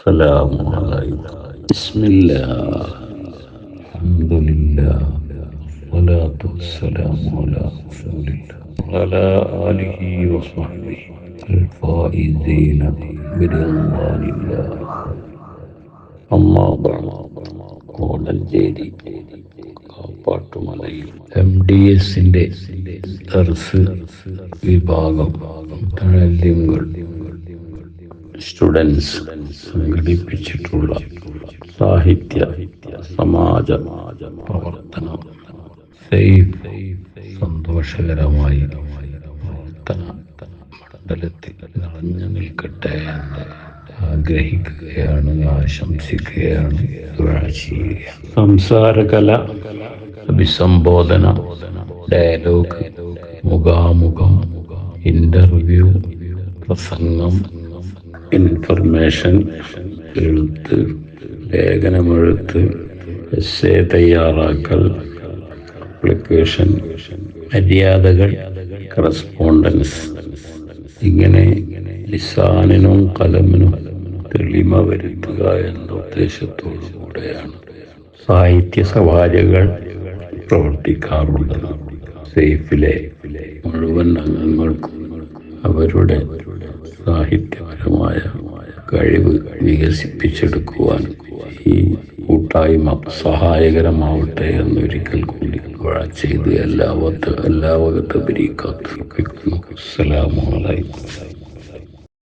السلام عليكم بسم الله الحمد لله والصلاة والسلام على رسول الله وعلى آله وصحبه الفائزين برضوان الله أما بعد قول الجيري കാപ്പാട്ടുമലയിൽ M D എസിന്റെ ദർസ് വിഭാഗം തഴല്യങ്ങൾ സ്റ്റുഡൻസ് സംഘടിപ്പിച്ചിട്ടുള്ള സാഹിത്യ സമാജ പ്രവർത്തനം. സന്തോഷകരമായി മണ്ഡലത്തിൽ നിറഞ്ഞു നിൽക്കട്ടെ ആഗ്രഹിക്കുകയാണ് ആശംസിക്കുകയാണ് സംസാരകല അഭിസംബോധന ഡയലോഗ് മുഖാമുഖം ഇന്റർവ്യൂ പ്രസംഗം ഇൻഫർമേഷൻ എഴുത്ത് ലേഖനമെഴുത്ത് എസ് എ തയ്യാറാക്കൽ അപ്ലിക്കേഷൻ മര്യാദകൾ കറസ്പോണ്ടൻസ് ഇങ്ങനെ ലിസാനിനും കലമിനും തെളിമ വരുത്തുക എന്ന ഉദ്ദേശത്തോടു കൂടെയാണ് സാഹിത്യ സവാരികൾ പ്രവർത്തിക്കാറുള്ളത്. സേഫിലെ മുഴുവൻ അംഗങ്ങൾക്കും അവരുടെ സാഹിത്യപരമായ കഴിവ് വികസിപ്പിച്ചെടുക്കുവാൻ ഈ കൂട്ടായ്മ സഹായകരമാവട്ടെ എന്നൊരിക്കൽ കൂടി ചെയ്ത് എല്ലാ എല്ലാ വകത്തും പിരിക്കാത്ത അസ്സലാമു അലൈക്കും.